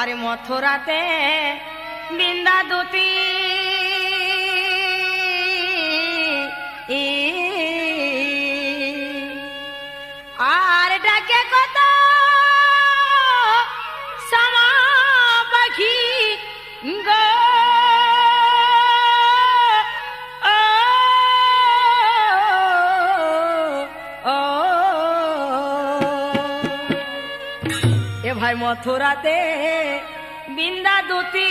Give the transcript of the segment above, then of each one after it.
আরে মথুরাতে বৃন্দা দুতি। ই মথুরাতে বিন্দা দুতি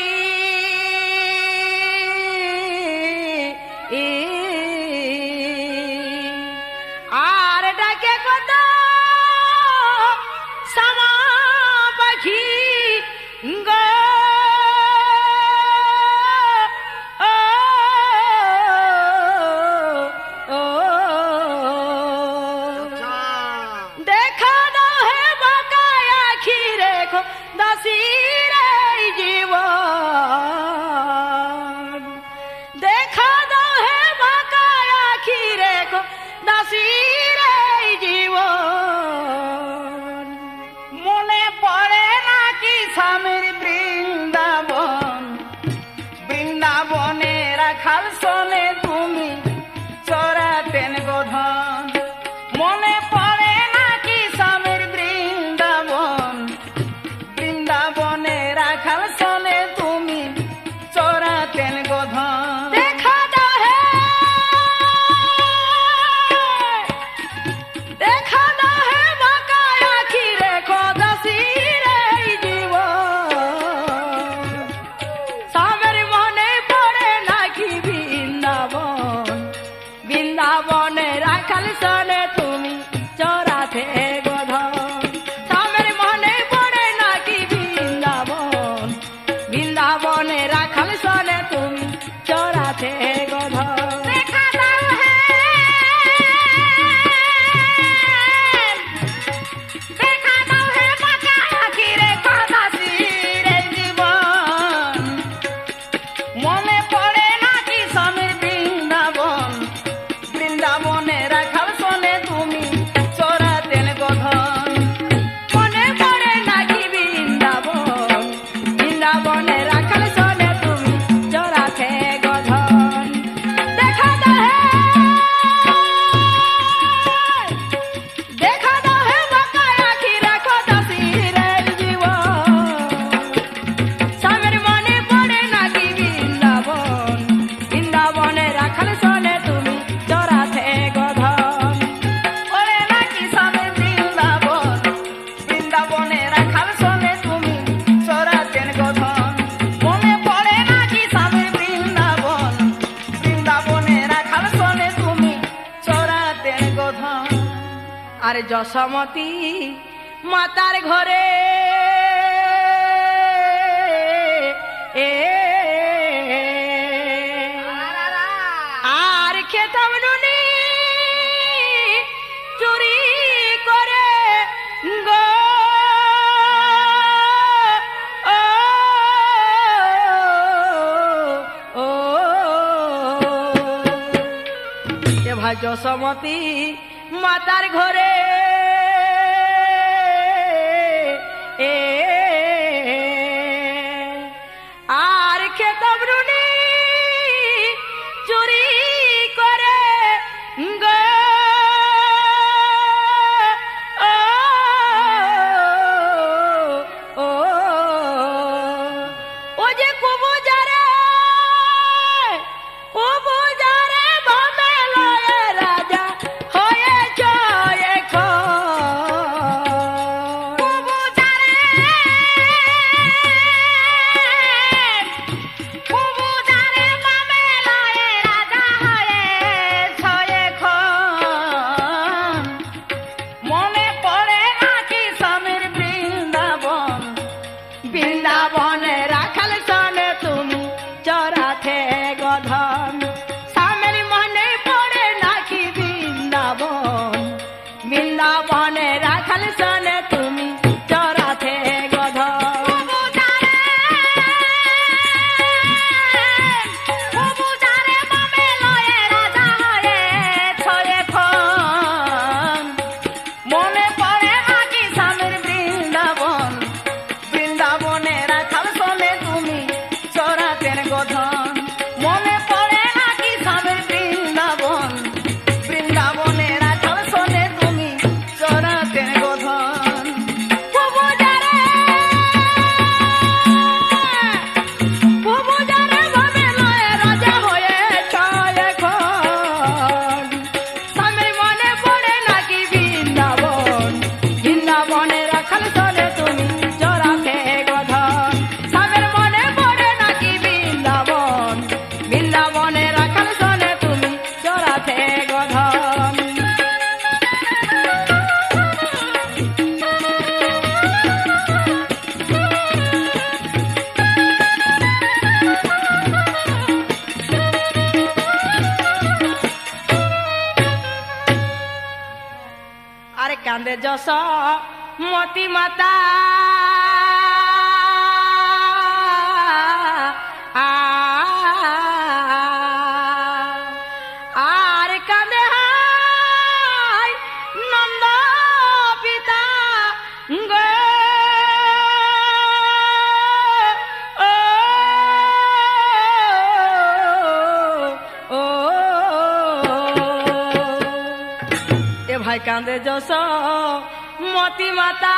मेरा राखल सोने तुम चोरा थे যশমতী মাতার ঘরে। এ আর খেতাম নুনি চুরি করে গো। যশমতী মাতার ঘরে কান্দে যশ মতি মাতা। কাঁদে যশ মতি মাতা।